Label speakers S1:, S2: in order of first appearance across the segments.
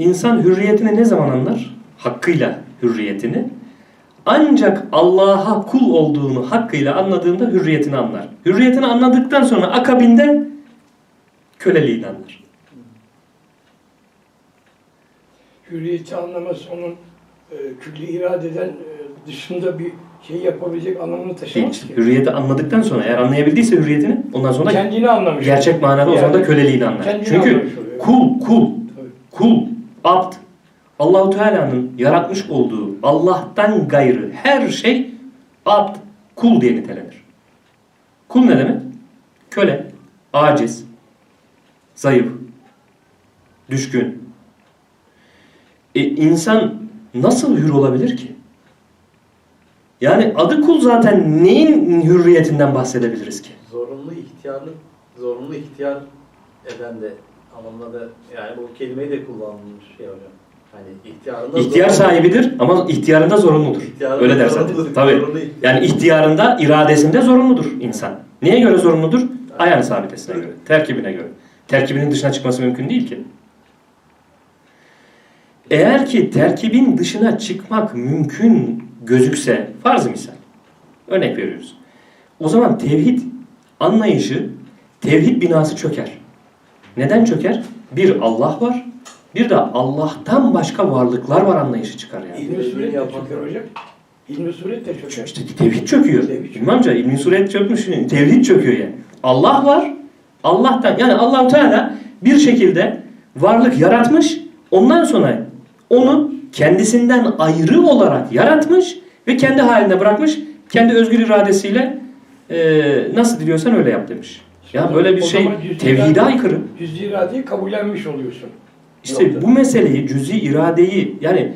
S1: İnsan hürriyetini ne zaman anlar? Hakkıyla hürriyetini. Ancak Allah'a kul olduğunu hakkıyla anladığında hürriyetini anlar. Hürriyetini anladıktan sonra akabinde köleliğini anlar.
S2: Hürriyeti anlaması onun e, külli iradeden e, dışında bir şey yapabilecek anlamını taşımaz ki.
S1: Hürriyeti anladıktan sonra eğer anlayabildiyse hürriyetini ondan sonra
S2: Kendini anlamış.
S1: gerçek manada o zaman da
S2: Yani
S1: köleliğini anlar. Çünkü kul, kul,
S2: Tabii.
S1: kul, abd, Allahu Teala'nın yaratmış olduğu Allah'tan gayrı her şey abd, kul diye nitelenir. Kul ne demek? Köle, aciz, zayıf, düşkün. E insan nasıl hür olabilir ki? Yani adı kul zaten neyin hürriyetinden bahsedebiliriz ki?
S3: Zorunlu ihtiyarlık, zorunlu ihtiyar eden de anlamında da yani bu kelimeyi de kullanılmış şey hocam. Hani ihtiyarında
S1: İhtiyar
S3: zorunlu-
S1: sahibidir ama ihtiyarında zorunludur.
S3: İhtiyarında
S1: Öyle der zaten.
S3: zorunludur.
S1: Tabii.
S3: Zorunlu ihtiyar.
S1: Yani ihtiyarında, iradesinde zorunludur insan. Neye göre zorunludur? Ayağını sabitesine göre, terkibine göre. Terkibinin dışına çıkması mümkün değil ki. Eğer ki terkibin dışına çıkmak mümkün gözükse, farz misal, örnek veriyoruz. O zaman tevhid anlayışı, tevhid binası çöker. Neden çöker? Bir Allah var, bir de Allah'tan başka varlıklar var anlayışı çıkar yani.
S2: İlmi suret de çöker hocam. İlmi suret de çöker.
S1: İşte tevhid çöküyor.
S2: Çöküyor.
S1: İlmi suret çökmüş. Tevhid çöküyor yani. Allah var. Allah'tan yani Allahu Teala bir şekilde varlık yaratmış. Ondan sonra onu kendisinden ayrı olarak yaratmış ve kendi haline bırakmış. Kendi özgür iradesiyle eee, nasıl diliyorsan öyle yap demiş. Ya böyle bir şey tevhide aykırı.
S2: Cüz-i iradeyi kabullenmiş oluyorsun.
S1: İşte
S2: Nokta.
S1: bu meseleyi cüzi iradeyi yani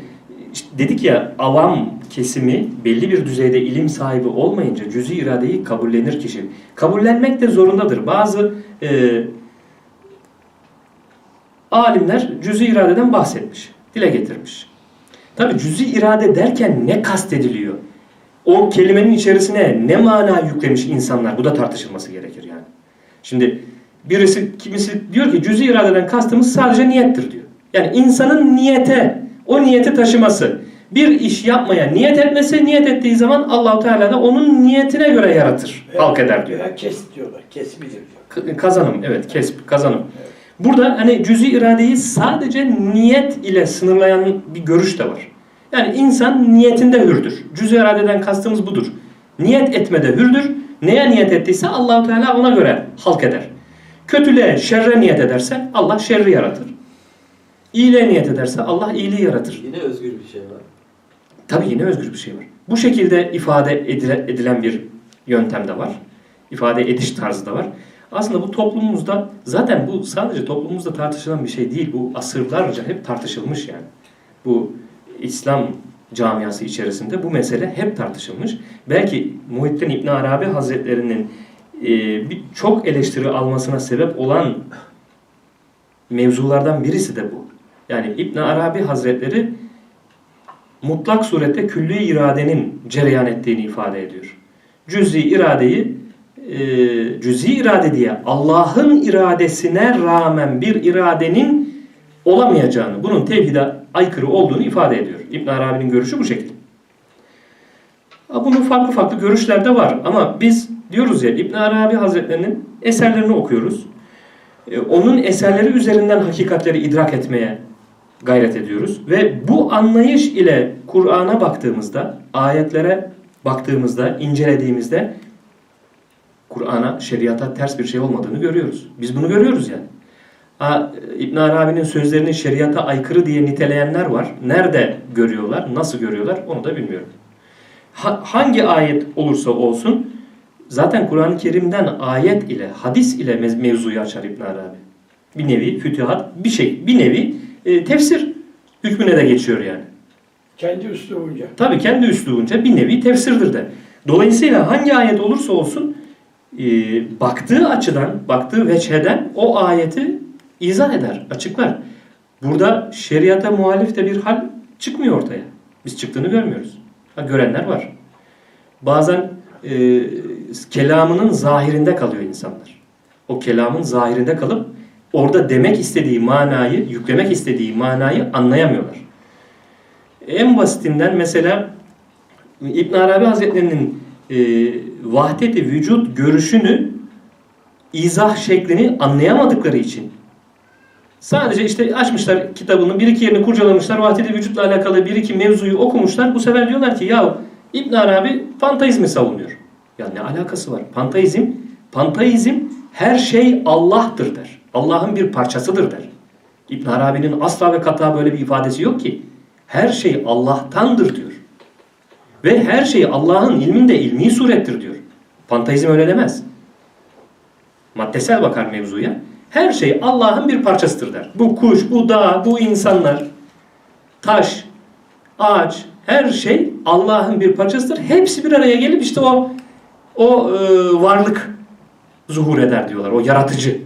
S1: işte dedik ya avam kesimi belli bir düzeyde ilim sahibi olmayınca cüzi iradeyi kabullenir kişi. Kabullenmek de zorundadır. Bazı e, alimler cüzi iradeden bahsetmiş, dile getirmiş. Tabi cüzi irade derken ne kastediliyor? O kelimenin içerisine ne mana yüklemiş insanlar? Bu da tartışılması gerekir. Şimdi birisi kimisi diyor ki cüzi iradeden kastımız sadece niyettir diyor. Yani insanın niyete, o niyeti taşıması, bir iş yapmaya niyet etmesi, niyet ettiği zaman Allahu Teala da onun niyetine göre yaratır, halk eder diyor.
S2: Veya kes diyorlar. Kesbidir diyor.
S1: K- Kazanım, evet kesp, kazanım. Burada hani cüzi iradeyi sadece niyet ile sınırlayan bir görüş de var. Yani insan niyetinde hürdür. Cüzi iradeden kastımız budur. Niyet etmede hürdür. Neye niyet ettiyse Allahu Teala ona göre halk eder. Kötülüğe, şerre niyet ederse Allah şerri yaratır. İyiliğe niyet ederse Allah iyiliği yaratır.
S3: Yine özgür bir şey var.
S1: Tabii yine özgür bir şey var. Bu şekilde ifade edile- edilen bir yöntem de var. İfade ediş tarzı da var. Aslında bu toplumumuzda zaten bu sadece toplumumuzda tartışılan bir şey değil. Bu asırlarca hep tartışılmış yani. Bu İslam camiası içerisinde bu mesele hep tartışılmış. Belki Muhittin İbn Arabi Hazretlerinin e, çok eleştiri almasına sebep olan mevzulardan birisi de bu. Yani İbn Arabi Hazretleri mutlak surette külli iradenin cereyan ettiğini ifade ediyor. Cüz'i iradeyi e, cüz'i irade diye Allah'ın iradesine rağmen bir iradenin olamayacağını, bunun tevhide aykırı olduğunu ifade ediyor. İbn Arabi'nin görüşü bu şekilde. Bunun farklı farklı görüşler de var ama biz diyoruz ya İbn Arabi Hazretlerinin eserlerini okuyoruz. E, Onun eserleri üzerinden hakikatleri idrak etmeye gayret ediyoruz. Ve bu anlayış ile Kur'an'a baktığımızda, ayetlere baktığımızda, incelediğimizde Kur'an'a, şeriata ters bir şey olmadığını görüyoruz. Biz bunu görüyoruz yani. İbn Arabi'nin sözlerini şeriata aykırı diye niteleyenler var. Nerede görüyorlar, nasıl görüyorlar onu da bilmiyorum. Ha- hangi ayet olursa olsun zaten Kur'an-ı Kerim'den ayet ile, hadis ile mev- mevzuyu açar İbn Arabi. Bir nevi fütühat, bir şey, bir nevi e, tefsir hükmüne de geçiyor yani.
S2: Kendi üslubunca.
S1: Tabii kendi üslubunca bir nevi tefsirdir de. Dolayısıyla hangi ayet olursa olsun e, baktığı açıdan, baktığı veçheden o ayeti izah eder, açıklar. Burada şeriata muhalif de bir hal çıkmıyor ortaya. Biz çıktığını görmüyoruz. Ha, görenler var. Bazen e, kelamının zahirinde kalıyor insanlar. O kelamın zahirinde kalıp orada demek istediği manayı, yüklemek istediği manayı anlayamıyorlar. En basitinden mesela İbn Arabi Hazretlerinin e, vahdeti vücut görüşünü izah şeklini anlayamadıkları için sadece işte açmışlar kitabının bir iki yerini kurcalamışlar vahdeti vücutla alakalı bir iki mevzuyu okumuşlar bu sefer diyorlar ki ya İbn Arabi panteizmi savunuyor. Ya ne alakası var? Panteizm, panteizm her şey Allah'tır der. Allah'ın bir parçasıdır der. İbn Arabi'nin asla ve kata böyle bir ifadesi yok ki. Her şey Allah'tandır diyor. Ve her şey Allah'ın ilminde ilmi surettir diyor. Panteizm öyle demez. Maddesel bakar mevzuya. Her şey Allah'ın bir parçasıdır der. Bu kuş, bu dağ, bu insanlar, taş, ağaç, her şey Allah'ın bir parçasıdır. Hepsi bir araya gelip işte o o e, varlık zuhur eder diyorlar. O yaratıcı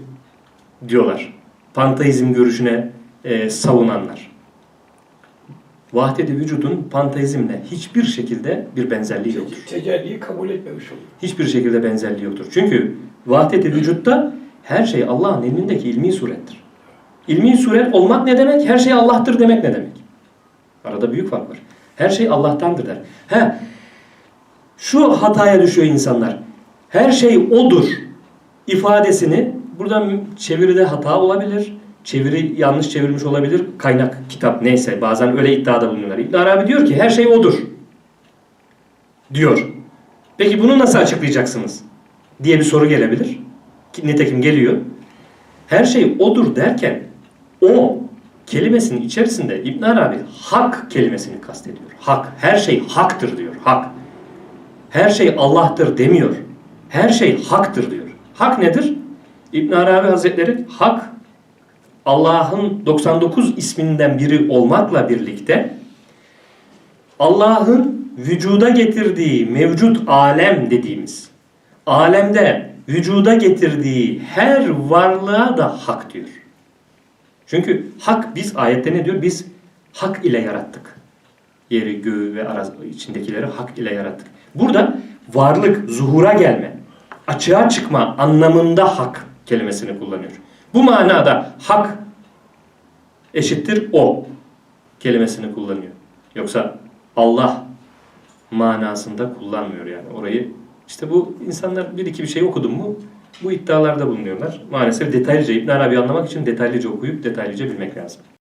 S1: diyorlar. Panteizm görüşüne e, savunanlar. Vahdedi vücudun panteizmle hiçbir şekilde bir benzerliği yoktur.
S2: Tecelliyi kabul etmemiş oluyor.
S1: Hiçbir şekilde benzerliği yoktur. Çünkü vahdeti vücutta her şey Allah'ın ilmindeki ilmi surettir. İlmi suret olmak ne demek? Her şey Allah'tır demek ne demek? Arada büyük fark var. Her şey Allah'tandır der. He, şu hataya düşüyor insanlar. Her şey odur ifadesini buradan çeviride hata olabilir. Çeviri yanlış çevirmiş olabilir. Kaynak, kitap neyse bazen öyle iddiada bulunuyorlar. İbn Arabi diyor ki her şey odur. Diyor. Peki bunu nasıl açıklayacaksınız? Diye bir soru gelebilir. Ki Nitekim geliyor. Her şey odur derken o kelimesinin içerisinde İbn Arabi hak kelimesini kastediyor. Hak. Her şey haktır diyor. Hak. Her şey Allah'tır demiyor. Her şey haktır diyor. Hak nedir? İbn Arabi Hazretleri hak Allah'ın 99 isminden biri olmakla birlikte Allah'ın vücuda getirdiği mevcut alem dediğimiz alemde vücuda getirdiği her varlığa da hak diyor. Çünkü hak biz ayette ne diyor? Biz hak ile yarattık. Yeri, göğü ve araz içindekileri hak ile yarattık. Burada varlık, zuhura gelme, açığa çıkma anlamında hak kelimesini kullanıyor. Bu manada hak eşittir o kelimesini kullanıyor. Yoksa Allah manasında kullanmıyor yani. Orayı işte bu insanlar bir iki bir şey okudun mu bu iddialarda bulunuyorlar. Maalesef detaylıca İbn Arabi anlamak için detaylıca okuyup detaylıca bilmek lazım.